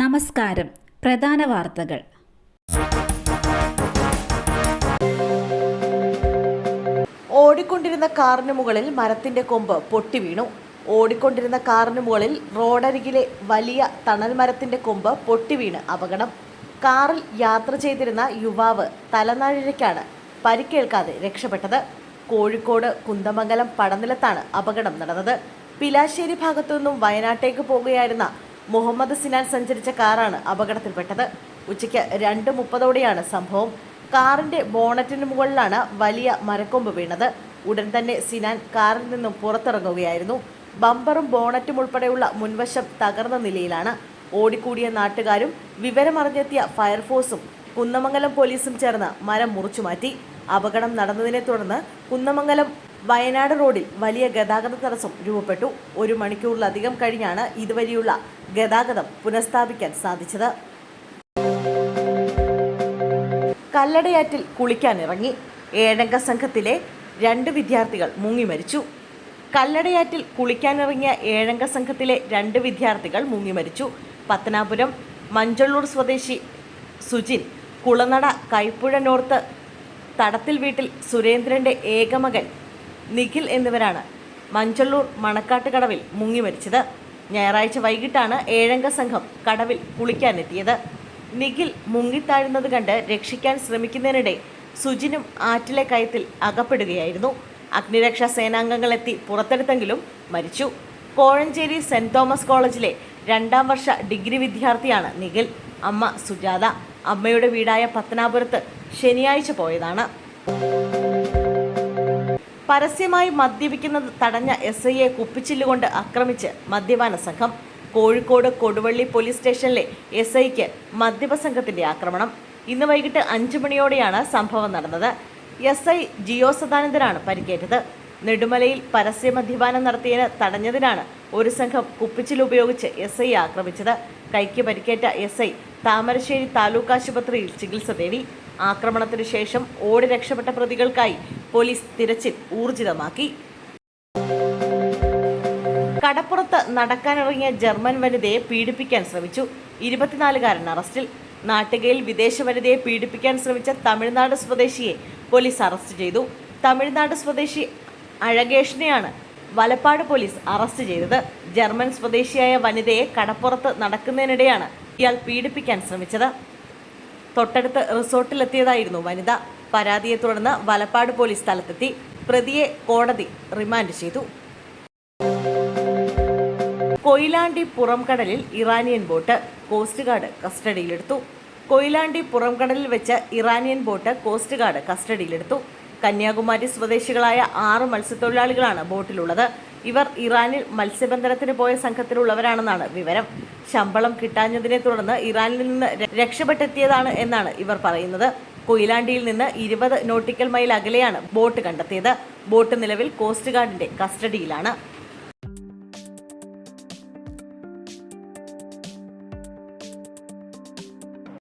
നമസ്കാരം. പ്രധാന വാർത്തകൾ. ഓടിക്കൊണ്ടിരുന്ന കാറിന് മുകളിൽ മരത്തിന്റെ കൊമ്പ് പൊട്ടി വീണു. ഓടിക്കൊണ്ടിരുന്ന കാറിന് മുകളിൽ റോഡരികിലെ വലിയ തണൽ മരത്തിന്റെ കൊമ്പ് പൊട്ടി വീണ് അപകടം. കാറിൽ യാത്ര ചെയ്തിരുന്ന യുവാവ് തലനാഴിഴയ്ക്കാണ് പരിക്കേൽക്കാതെ രക്ഷപ്പെട്ടത്. കോഴിക്കോട് കുന്തമംഗലം പടനിലത്താണ് അപകടം നടന്നത്. പിലാശ്ശേരി ഭാഗത്തു നിന്നും വയനാട്ടേക്ക് പോകുകയായിരുന്ന മുഹമ്മദ് സിനാൻ സഞ്ചരിച്ച കാറാണ് അപകടത്തിൽപ്പെട്ടത്. ഉച്ചയ്ക്ക് രണ്ട് മുപ്പതോടെയാണ് സംഭവം. കാറിന്റെ ബോണറ്റിന് മുകളിലാണ് വലിയ മരക്കൊമ്പ് വീണത്. ഉടൻ തന്നെ സിനാൻ കാറിൽ നിന്നും പുറത്തിറങ്ങുകയായിരുന്നു. ബമ്പറും ബോണറ്റും ഉൾപ്പെടെയുള്ള മുൻവശം തകർന്ന നിലയിലാണ്. ഓടിക്കൂടിയ നാട്ടുകാരും വിവരമറിഞ്ഞെത്തിയ ഫയർഫോഴ്സും കുന്നമംഗലം പോലീസും ചേർന്ന് മരം മുറിച്ചുമാറ്റി. അപകടം നടന്നതിനെ തുടർന്ന് കുന്നമംഗലം വയനാട് റോഡിൽ വലിയ ഗതാഗത തടസ്സം രൂപപ്പെട്ടു. ഒരു മണിക്കൂറിലധികം കഴിഞ്ഞാണ് ഇതുവരെയുള്ള ഗതാഗതം പുനഃസ്ഥാപിക്കാൻ സാധിച്ചത്. കല്ലടയാറ്റിൽ കുളിക്കാനിറങ്ങി. ഏഴംഗ സംഘത്തിലെ രണ്ട് വിദ്യാർത്ഥികൾ മുങ്ങി മരിച്ചു. കല്ലടയാറ്റിൽ കുളിക്കാനിറങ്ങിയ ഏഴംഗ സംഘത്തിലെ രണ്ട് വിദ്യാർത്ഥികൾ മുങ്ങി മരിച്ചു. പത്തനാപുരം മഞ്ചള്ളൂർ സ്വദേശി സുജിൻ കുളനട കൈപ്പുഴ നോർത്ത് തടത്തിൽ വീട്ടിൽ സുരേന്ദ്രന്റെ ഏകമകൻ നിഖിൽ എന്നിവരാണ് മഞ്ചള്ളൂർ മണക്കാട്ട് കടവിൽ മുങ്ങി മരിച്ചത്. ഞായറാഴ്ച വൈകിട്ടാണ് ഏഴംഗ സംഘം കടവിൽ കുളിക്കാനെത്തിയത്. നിഖിൽ മുങ്ങിത്താഴുന്നത് കണ്ട് രക്ഷിക്കാൻ ശ്രമിക്കുന്നതിനിടെ സുജിനും ആറ്റിലെ കയത്തിൽ അകപ്പെടുകയായിരുന്നു. അഗ്നിരക്ഷാ സേനാംഗങ്ങളെത്തി പുറത്തെടുത്തെങ്കിലും മരിച്ചു. കോഴഞ്ചേരി സെന്റ് തോമസ് കോളേജിലെ രണ്ടാം വർഷ ഡിഗ്രി വിദ്യാർത്ഥിയാണ് നിഖിൽ. അമ്മ സുജാത. അമ്മയുടെ വീടായ പത്തനാപുരത്ത് ശനിയാഴ്ച പോയതാണ്. പരസ്യമായി മദ്യപിക്കുന്നത് തടഞ്ഞ എസ് ഐയെ കുപ്പിച്ചില്ലുകൊണ്ട് ആക്രമിച്ച് മദ്യപാന സംഘം. കോഴിക്കോട് കൊടുവള്ളി പോലീസ് സ്റ്റേഷനിലെ എസ് ഐക്ക് മദ്യപ സംഘത്തിന്റെ ആക്രമണം. ഇന്ന് വൈകിട്ട് അഞ്ചു മണിയോടെയാണ് സംഭവം നടന്നത്. എസ് ഐ ജിയോ സദാനന്ദനാണ് പരിക്കേറ്റത്. നെടുമലയിൽ പരസ്യ മദ്യപാനം നടത്തിയതിന് തടഞ്ഞതിനാണ് ഒരു സംഘം കുപ്പിച്ചിൽ ഉപയോഗിച്ച് എസ് ഐ ആക്രമിച്ചത്. കൈക്ക് പരിക്കേറ്റ എസ് ഐ താമരശ്ശേരി താലൂക്ക് ആശുപത്രിയിൽ ചികിത്സ തേടി. ആക്രമണത്തിനു ശേഷം ഓടി രക്ഷപ്പെട്ട പ്രതികൾക്കായി പോലീസ് തിരച്ചിൽ ഊർജിതമാക്കി. കടപ്പുറത്ത് നടക്കാനിറങ്ങിയ ജർമ്മൻ വനിതയെ പീഡിപ്പിക്കാൻ ശ്രമിച്ചു. ഇരുപത്തിനാലുകാരൻ അറസ്റ്റിൽ. നാട്ടികയിൽ വിദേശ വനിതയെ പീഡിപ്പിക്കാൻ ശ്രമിച്ച തമിഴ്നാട് സ്വദേശിയെ പോലീസ് അറസ്റ്റ് ചെയ്തു. തമിഴ്നാട് സ്വദേശി അഴകേഷിനെയാണ് വലപ്പാട് പോലീസ് അറസ്റ്റ് ചെയ്തത്. ജർമ്മൻ സ്വദേശിയായ വനിതയെ കടപ്പുറത്ത് നടക്കുന്നതിനിടെയാണ് ഇയാൾ പീഡിപ്പിക്കാൻ ശ്രമിച്ചത്. തൊട്ടടുത്ത് റിസോർട്ടിലെത്തിയതായിരുന്നു വനിത. പരാതിയെ തുടർന്ന് വലപ്പാട് പോലീസ് സ്ഥലത്തെത്തി. പ്രതിയെ കോടതി റിമാൻഡ് ചെയ്തു. കൊയിലാണ്ടി പുറംകടലിൽ ഇറാനിയൻ ബോട്ട് കോസ്റ്റ് ഗാർഡ് കസ്റ്റഡിയിലെടുത്തു. കൊയിലാണ്ടി പുറംകടലിൽ വെച്ച് ഇറാനിയൻ ബോട്ട് കോസ്റ്റ് ഗാർഡ് കസ്റ്റഡിയിലെടുത്തു. കന്യാകുമാരി സ്വദേശികളായ ആറ് മത്സ്യത്തൊഴിലാളികളാണ് ബോട്ടിലുള്ളത്. ഇവർ ഇറാനിൽ മത്സ്യബന്ധനത്തിന് പോയ സംഘത്തിലുള്ളവരാണെന്നാണ് വിവരം. ശമ്പളം കിട്ടാഞ്ഞതിനെ തുടർന്ന് ഇറാനിൽ നിന്ന് രക്ഷപ്പെട്ടെത്തിയതാണ് എന്നാണ് ഇവർ പറയുന്നത്. കൊയിലാണ്ടിയിൽ നിന്ന് ഇരുപത് നോട്ടിക്കൽ മൈൽ അകലെയാണ് ബോട്ട് കണ്ടെത്തിയത്. ബോട്ട് നിലവിൽ കോസ്റ്റ് ഗാർഡിന്റെ കസ്റ്റഡിയിലാണ്.